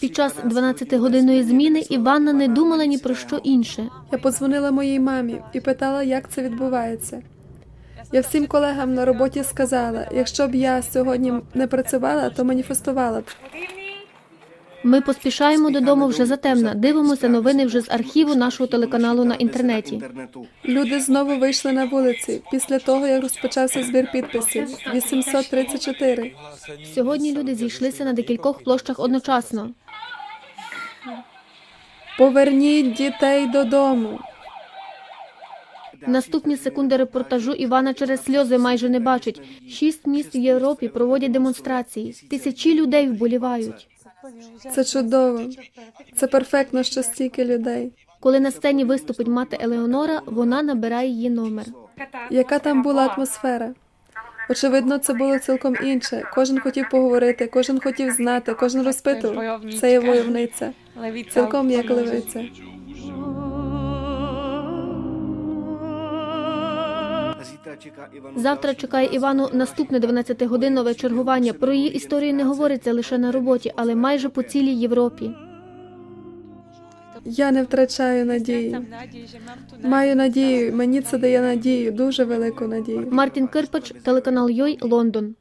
Під час 12-годинної зміни Іванна не думала ні про що інше. Я подзвонила моїй мамі і питала, як це відбувається. Я всім колегам на роботі сказала, якщо б я сьогодні не працювала, то маніфестувала б. Ми поспішаємо додому вже затемна. Дивимося новини вже з архіву нашого телеканалу на інтернеті. Люди знову вийшли на вулиці після того, як розпочався збір підписів 834. Сьогодні люди зійшлися на декількох площах одночасно. Поверніть дітей додому. Наступні секунди репортажу Івана через сльози майже не бачить. Шість міст в Європі проводять демонстрації. Тисячі людей вболівають. Це чудово. Це перфектно, що стільки людей. Коли на сцені виступить мати Елеонора, вона набирає її номер. Яка там була атмосфера? Очевидно, це було цілком інше. Кожен хотів поговорити, кожен хотів знати, кожен розпитував. Це є войовниця. Цілком як левиця. Завтра чекає Івану наступне 12-годиннове чергування. Про її історію не говориться лише на роботі, але майже по цілій Європі. Я не втрачаю надії. Маю надію, мені це дає надію, дуже велику надію. Мартін Кирпач, телеканал Йой, Лондон.